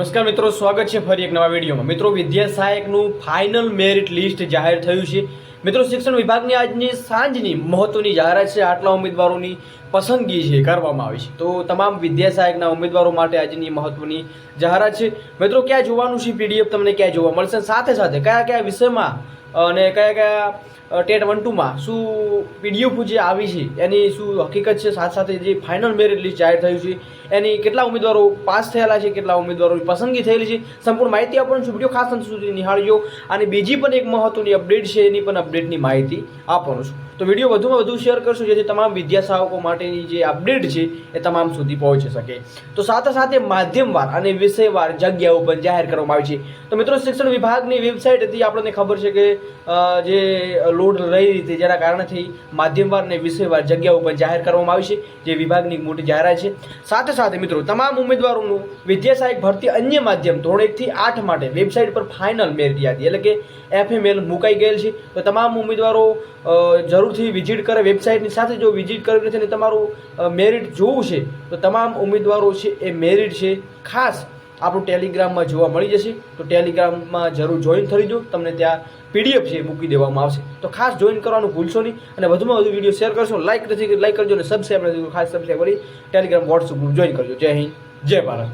નમસ્કાર મિત્રો, સ્વાગત છે ફરી એક નવા વિડીયોમાં. મિત્રો, વિદ્યા સહાયકનું ફાઇનલ મેરિટ લિસ્ટ જાહેર થયું છે. મિત્રો, શિક્ષણ વિભાગની આજની સાંજની મહત્વની જાહેરાત છે. આટલા ઉમેદવારોની પસંદગી છે કરવામાં આવી છે. તો તમામ વિદ્યા સહાયકના ઉમેદવારો માટે આજની મહત્વની જાહેરાત છે. મિત્રો, ક્યાં જોવાનું છે પીડીએફ? તમને ક્યાં જોવા મળશે? સાથે સાથે કયા કયા વિષયમાં અને કયા કયા ટેટ વન ટુમાં શું પીડીએફ જે આવી છે, એની શું હકીકત છે? સાથે સાથે જે ફાઇનલ મેરિટ લિસ્ટ જાહેર થયું છે, એની કેટલા ઉમેદવારો પાસ થયેલા છે, કેટલા ઉમેદવારોની પસંદગી થયેલી છે? સંપૂર્ણ માહિતી આપણને વીડિયો ખાસ અંત સુધી નિહાળજો. અને બીજી પણ એક મહત્વની અપડેટ છે, એની પણ અપડેટની માહિતી આપવાનું છું. તો વીડિયો વધુમાં વધુ શેર કરશું, જેથી તમામ વિદ્યાસહાયકો માટેની જે અપડેટ છે, એ તમામ સુધી પહોંચી શકે. તો સાથે સાથે માધ્યમવાર અને વિષયવાર જગ્યાઓ પણ જાહેર કરવામાં આવી છે. તો મિત્રો, શિક્ષણ વિભાગની વેબસાઇટ હતી, આપણને ખબર છે કે જે લોડ રહી હતી, જેના કારણેથી માધ્યમવાર અને વિષયવાર જગ્યાઓ પણ જાહેર કરવામાં આવી છે, જે વિભાગની મોટી જાહેરાત છે. સાથે સાથે મિત્રો, તમામ ઉમેદવારોનું વિદ્યા ભરતી અન્ય માધ્યમ ધોરણ એકથી આઠ માટે વેબસાઇટ પર ફાઇનલ મેરિટ યાદી એટલે કે એફએમએલ મુકાઈ ગયેલ છે. તો તમામ ઉમેદવારો જરૂરથી વિઝિટ કરે વેબસાઇટની સાથે. જો વિઝિટ કરવી નથી અને તમારું મેરિટ જોવું છે, તો તમામ ઉમેદવારો છે એ મેરિટ છે. ખાસ આપણું ટેલિગ્રામમાં જોવા મળી જશે. તો ટેલિગ્રામમાં જરૂર જોઈન થઈ જો તમને ત્યાં પીડીએફ છે મૂકી દેવામાં આવશે. તો ખાસ જોઈન કરવાનું ભૂલશો નહીં. અને વધુમાં વધુ વીડિયો શેર કરશો. લાઇક નથી લાઇક કરજો અને સબસ્ક્રાઈબ નથી. ખાસ સબસ્ક્રાઈબ કરી ટેલિગ્રામ વોટ્સઅપ જોઈન કરજો. જય હિન્દ, જય ભારત.